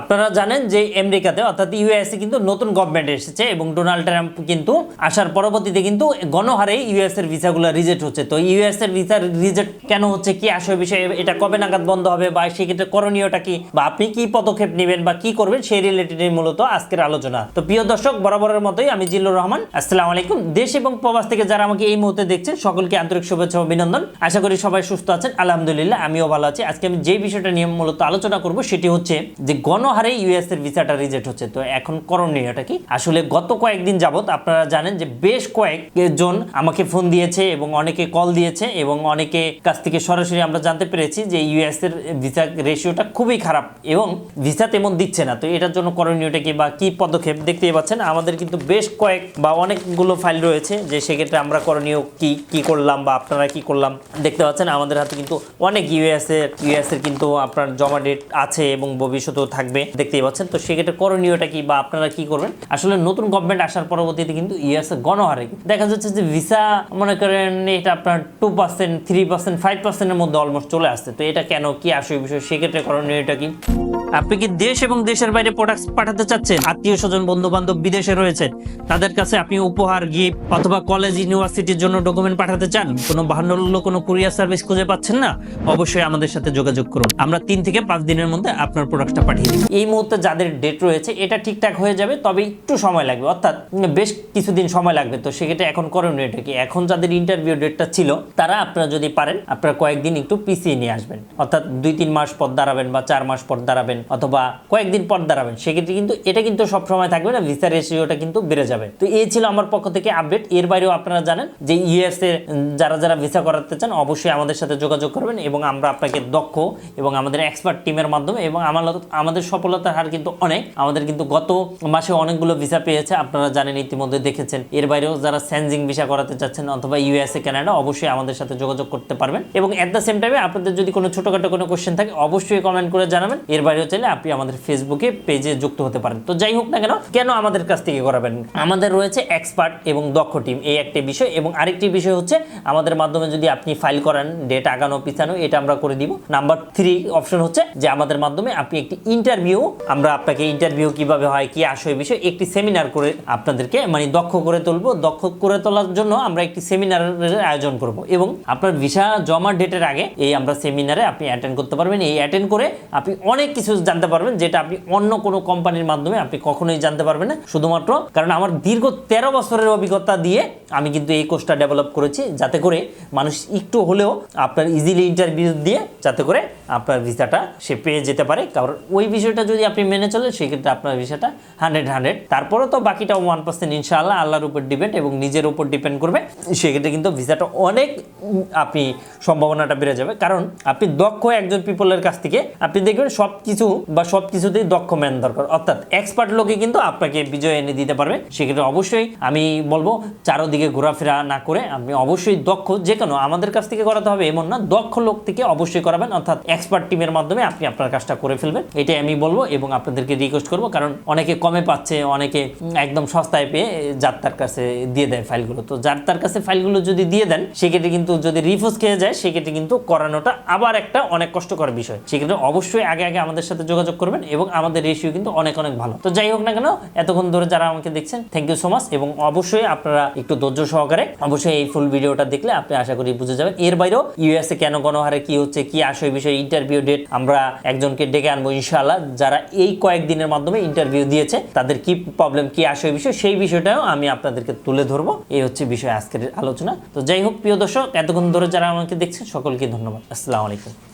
আপনারা জানেন যে আমেরিকাতে, অর্থাৎ ইউএসএ কিন্তু নতুন গভর্নমেন্ট এসেছে এবং ডোনাল্ড ট্রাম্প কিন্তু আসার পরবর্তীতে কিন্তু গণহারে ইউএস এর ভিসাগুলো রিজেক্ট হচ্ছে। তো ইউএস এর ভিসা রিজেক্ট কেন হচ্ছে, কি আসল বিষয়ে, এটা কবে নাগাদ বন্ধ হবে বা সেক্ষেত্রে করণীয়টা কি? বা আপনি কি পদক্ষেপ নেবেন বা কি করবেন সেই রিলেটেড মূলত আজকের আলোচনা। তো প্রিয় দর্শক, বরাবরের মতোই আমি জিল্লুর রহমান। আসসালামু আলাইকুম। দেশ এবং প্রবাস থেকে যারা আমাকে এই মুহূর্তে দেখছেন, সকলকে আন্তরিক শুভেচ্ছা অভিনন্দন। আশা করি সবাই সুস্থ আছেন। আলহামদুলিল্লাহ, আমিও ভালো আছি। আজকে আমি যে বিষয়টা নিয়ে মূলত আলোচনা করব, সেটি হচ্ছে যে গণহারে ইউএস এর ভিসাটা রিজেক্ট হচ্ছে। তো এখন করণীয়টা কি? আসলে গত কয়েকদিন যাবত আপনারা জানেন যে বেশ কয়েকজন আমাকে ফোন দিয়েছে এবং অনেকে কল দিয়েছে এবং অনেকে কাছ থেকে সরাসরি আমরা জানতে পেরেছি যে ইউএস এর ভিসা রেশিওটা খুবই খারাপ এবং ভিসা তেমন দিচ্ছে না। তো এটার জন্য করণীয়টা কি বা কি পদক্ষেপ দেখতেই পাচ্ছেন? আমাদের কিন্তু বেশ কয়েক বা অনেকগুলো ফাইল রয়েছে যে সেক্ষেত্রে আমরা করণীয় কি কি করলাম বা আপনারা কি করলাম দেখতে পাচ্ছেন। আমাদের হাতে কিন্তু অনেক ইউএস এর ইউএস এর কিন্তু আপনার জমা ডেট আছে এবং ভবিষ্যতেও থাকবে। দেখতেই পাচ্ছেন, তো সেক্ষেত্রে করণীয়টা কি বা আপনারা কি করবেন? আসলে নতুন গভর্নমেন্ট আসার পরবর্তীতে কিন্তু ইউএস গণহারে দেখা যাচ্ছে যে ভিসা মনে করেন এটা আপনার two percent three percent five পার্সেন্টের মধ্যে অলমোস্ট চলে আসছে। তো এটা কেন, কি আসবে বিষয়, সেক্ষেত্রে করণীয়টা কি? আপনি কি দেশ এবং দেশের বাইরে প্রোডাক্ট পাঠাতে চাচ্ছেন? আত্মীয় স্বজন বন্ধু বান্ধব বিদেশে রয়েছেন তাদের কাছে আপনি উপহার গিফট অথবা কলেজ ইউনিভার্সিটির জন্য ডকুমেন্ট পাঠাতে চান? কোনো বাহান্ন কোনো কুরিয়ার সার্ভিস খুঁজে পাচ্ছেন না? অবশ্যই আমাদের সাথে যোগাযোগ করুন। আমরা তিন থেকে পাঁচ দিনের মধ্যে আপনার প্রোডাক্টটা পাঠিয়ে এই মুহূর্তে যাদের ডেট রয়েছে, এটা ঠিকঠাক হয়ে যাবে, তবে একটু সময় লাগবে। অর্থাৎ, বেশ কিছুদিন সময় লাগবে। তো সেক্ষেত্রে এখন করণীয় এটা কি? এখন যাদের ইন্টারভিউ ডেটটা ছিল, তারা আপনারা যদি পারেন, আপনারা কয়েকদিন একটু পিছিয়ে নিয়ে আসবেন। অর্থাৎ দুই তিন মাস পর দাঁড়াবেন বা চার মাস পর দাঁড়াবেন অথবা কয়েকদিন পর দাঁড়াবেন, সেক্ষেত্রে কিন্তু এটা কিন্তু সব সময় থাকবে না ভিসা রেশিওটা কিন্তু বেড়ে যাবে। তো এই ছিল আমার পক্ষ থেকে আপডেট এর বাইরেও আপনারা জানেন যে ইউএস এর যারা যারা ভিসা করাতে চান, অবশ্যই আমাদের সাথে যোগাযোগ করবেন এবং আমরা আপনাকে দক্ষ এবং আমাদের এক্সপার্ট টিমের মাধ্যমে এবং আমার আমাদের সফলতার হার কিন্তু অনেক। আমাদের কিন্তু গত মাসে অনেকগুলো ভিসা পেয়েছে। আপনারা জানেন, ইতিমধ্যে দেখেছেন। এর বাইরেও যারা স্যানজিং ভিসা করাতে চাচ্ছেন অথবা ইউএসএ কানাডা অবশ্যই আমাদের সাথে যোগাযোগ করতে পারবেন। এবং এট দ্য সেম টাইমে আপনাদের যদি কোনো ছোটোখাটো কোনো কোশ্চেন থাকে, অবশ্যই কমেন্ট করে জানাবেন। এর বাইরেও চাইলে আপনি আমাদের ফেসবুকে পেজে যুক্ত হতে পারেন। তো যাই হোক না কেন কেন আমাদের কাছ থেকে করাবেন? আমাদের রয়েছে এক্সপার্ট এবং দক্ষ টিম এই একটি বিষয়। এবং আরেকটি বিষয় হচ্ছে, আমাদের মাধ্যমে যদি আপনি ফাইল করান ডেট আগানো, পিছানো, এটা আমরা করে দিব। নাম্বার থ্রি অপশন হচ্ছে যে, আমাদের মাধ্যমে আপনি একটি ইন্টারভিউ আমরা আপনাকে ইন্টারভিউ কীভাবে হয়, কি আসে বিষয় একটি সেমিনার করে আপনাদেরকে মানে দক্ষ করে তুলবো। দক্ষ করে তোলার জন্য আমরা একটি সেমিনারের আয়োজন করব। এবং আপনার ভিসা জমা ডেটের আগে এই আমরা সেমিনারে আপনি অ্যাটেন্ড করতে পারবেন। এই অ্যাটেন্ড করে আপনি অনেক কিছু জানতে পারবেন, যেটা আপনি অন্য কোনো কোম্পানির মাধ্যমে আপনি কখনোই জানতে পারবেন না। শুধুমাত্র কারণ আমার দীর্ঘ তেরো বছরের অভিজ্ঞতা দিয়ে আমি কিন্তু এই কোর্সটা ডেভেলপ করেছি, যাতে করে মানুষ একটু হলেও আপনার ইজিলি ইন্টারভিউ দিয়ে যাতে করে আপনার ভিসাটা সে পেয়ে যেতে পারে। কারণ ওই বিষয়টা যদি আপনি মেনে চলেন, সেক্ষেত্রে আপনার ভিসাটা হান্ড্রেড হান্ড্রেড তারপরে তো বাকিটা ওয়ান পার্সেন্ট ইনশাআল্লাহ আল্লাহর উপর ডিপেন্ড এবং নিজের উপর ডিপেন্ড করবে। সেক্ষেত্রে কিন্তু ভিসাটা অনেক আপনি সম্ভাবনাটা বেড়ে যাবে। কারণ আপনি দক্ষ একজন পিপলের কাছ থেকে আপনি দেখবেন সব কিছু বা সব কিছুতেই দক্ষ ম্যান দরকার। অর্থাৎ এক্সপার্ট লোকে কিন্তু আপনাকে বিজয় এনে দিতে পারবে। সেক্ষেত্রে অবশ্যই আমি বলব, চারোদিকে ঘোরাফেরা না করে আপনি অবশ্যই দক্ষ, যে কোনো আমাদের কাছ থেকে করাতে হবে এমন না, দক্ষ লোক থেকে অবশ্যই করাবেন। অর্থাৎ এক্সপার্ট টিমের মাধ্যমে আপনি আপনার কাজটা করে ফেলবেন। এটাই আমি বলব এবং আপনাদেরকে রিকোয়েস্ট করব, কারণ অনেকে কমে পাচ্ছে, অনেকে একদম সস্তায় পেয়ে যার তার কাছে দিয়ে দেয় ফাইলগুলো। তো যার তার কাছে ফাইলগুলো যদি দিয়ে দেন, সেক্ষেত্রে কিন্তু যদি রিফোজ খেয়ে যায়, সেক্ষেত্রে কিন্তু করানোটা আবার একটা অনেক কষ্টকর বিষয়। সেক্ষেত্রে অবশ্যই আগে আগে আমাদের সাথে যোগাযোগ করবেন এবং আমাদের রেশিও কিন্তু অনেক অনেক ভালো। তো যাই হোক না কেন, এতক্ষণ ধরে যারা আমাকে দেখছেন থ্যাংক ইউ সো মাচ এবং অবশ্যই আপনারা একটু ধৈর্য সহকারে অবশ্যই এই ফুল ভিডিওটা দেখলে আপনি আশা করি বুঝে যাবেন। এর বাইরেও ইউএসএ কেন গণহারে, কি হচ্ছে, কি আসে বিষয়ে ইন্টারভিউ ডেট আমরা একজনকে ডেকে আনব, ইনশাআল্লাহ। যারা এই কয়েকদিনের মাধ্যমে ইন্টারভিউ দিয়েছে, তাদের কি প্রবলেম কি আসে বিষয়, সেই বিষয়টাও আমি আপনাদেরকে তুলে ধরবো। এই হচ্ছে বিষয় আজকের আলোচনা। তো যাই হোক, প্রিয় দর্শক, এতক্ষণ ধরে যারা আমাকে দেখছেন, সকলকে ধন্যবাদ। আসসালামু আলাইকুম।